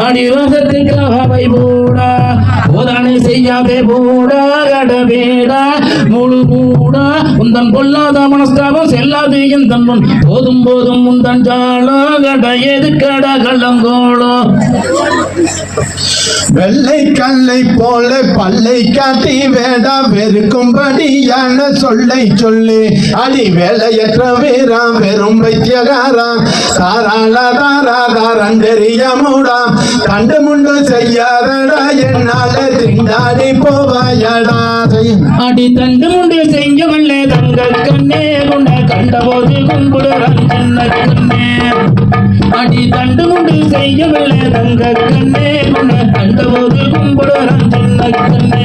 அடிவாசத்துக்கு அவை போடா போதானே செய்யாதே போடா கடவேடா முழு உந்தன் பொல்லாத மனஸ்தாபம் செல்லாது என் போதும் போதும் உந்தன் ஜாலோ கட எது கட கள்ளங்கோளோ. வெள்ளை கல்லை போல பல்லை காட்டி வேடா வெறுக்கும்படியான சொல்லை சொல்லி. அடி வேலையற்ற வீரா வெறும் வைத்தியகாரா தாராள தாரா தாரன் தெரிய மூடா கண்டு முண்டு செய்யாதடா என்னால திண்டாடி போவாயடா. அடி தண்டு முண்டு செஞ்சவல்லே தங்க கண்ணே கொண்ட கண்டபோது கும்பிடுறான் சின்ன கண்ணே. அடி தண்டு முண்டு செய்யவில்லை தங்க கண்ணே கொண்ட கண்டபோது கும்பிடுறான் சின்ன கண்ணே.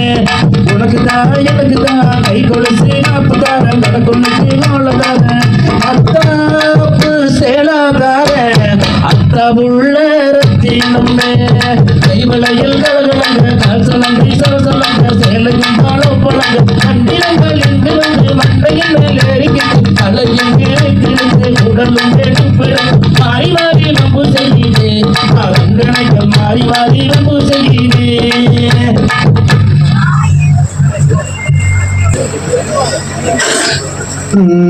உனக்கு தான் எனக்கு தான் கை கொடுத்து நாப்பு தாரன் கடக்குள்ளுக்கு வாழதார அத்தாப்பு சேலாதார அத்தா உள்ள ரத்தினமே. கைவளையில்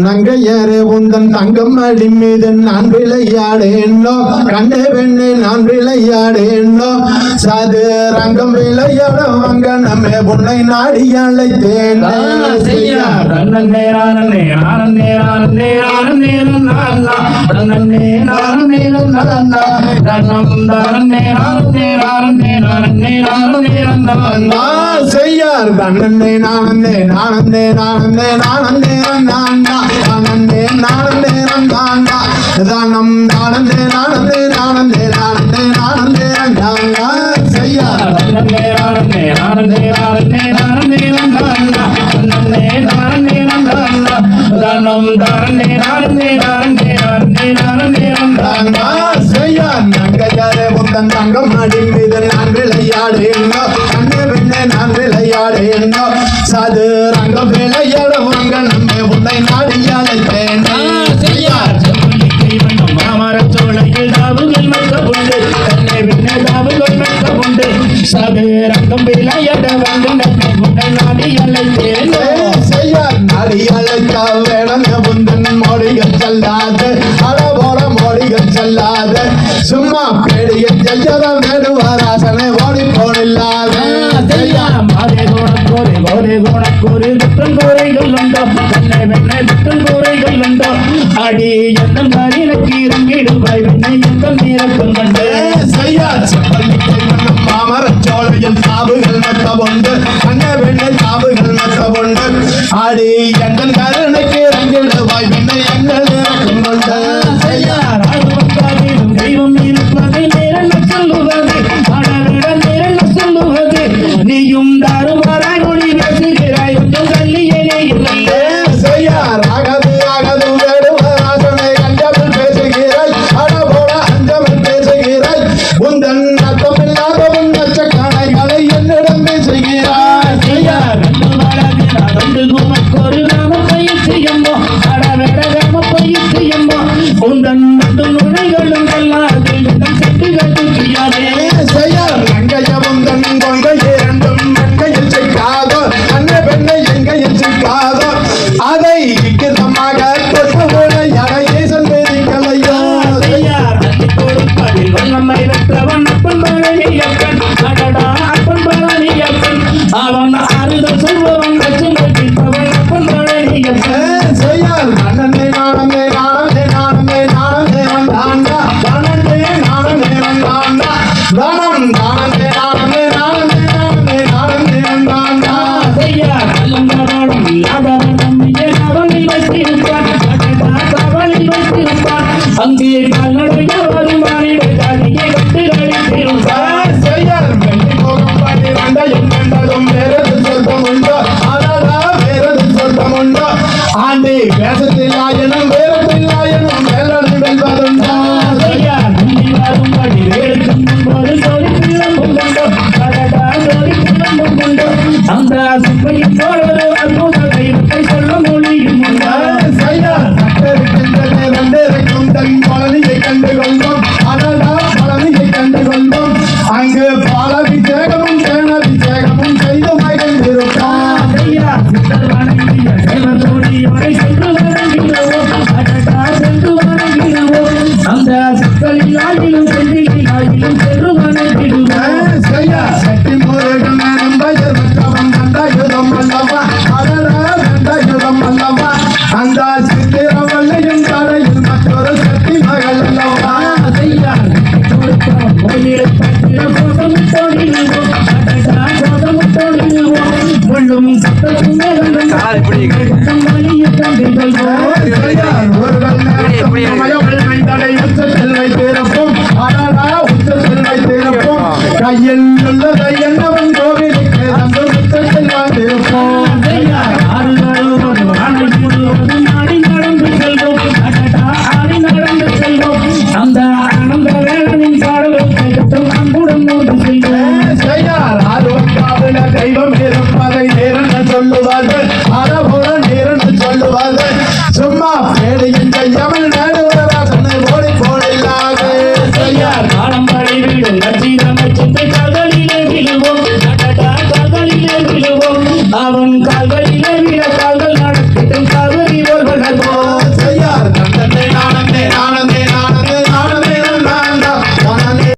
நங்கையரே உந்தன் தங்கம் அடி மீது நான் விளையாடேன்னோ கண்டே வெண்ணே நான் விளையாடேன்னோ சது ரங்கம் விளையாட வாங்க நம்ம உன்னை நாடி அழைத்தேன். தன்னே நானே நானே நானே நானே நானா தன்னே நானே நானா தன்னம் தானே நானே நானே நானே நானே நானா செய்யார் தன்னே நானே நானே நானே நானே நானா நானே நானே நானா தானம் நானே நானே நானே நானே நானே நானா செய்யார் தன்னே நானே நானே நானே நானே நானா தன்னே நானே நானா தன்னம் தானே நானே நானே நானே நானே நானா செய்யார் நங்கையாரே உந்தன் தங்கம் அடி மீது நான் விளையாடேன்னோ உண்டு கண்ணை விண்ணை தாவுகள் மக்க உண்டு சது ரங்கம் விளையாட நம்மை உன்னை நாடி அழைத்தேன். செய்யார் நாடி அழைத்த வேடம் உந்தன் மொழிகள் செல்லாது. அளவோட மொழிகள் செல்லாது. சும்மா பேடிய செய்யத வேடுவாராசனை கோரை கோரை குணக்கூறு குற்றம் கூரைகள் உண்டோ வெண்ணை வெண்ணை குற்றம் கூரைகள் உண்டோ அடி எந்த மரினக்கு இறங்கிடுவாய் வெண்ணை எந்த நீரக்கம் கண்டு செய்யார் செப்பல்லிக்கை சாவுகள் மத்த உண்டு அங்க வெண்ணை சாவுகள் மத்த உண்டு ஆடி 사랑한다 கொள்ளுவார்கள் அரபுடன்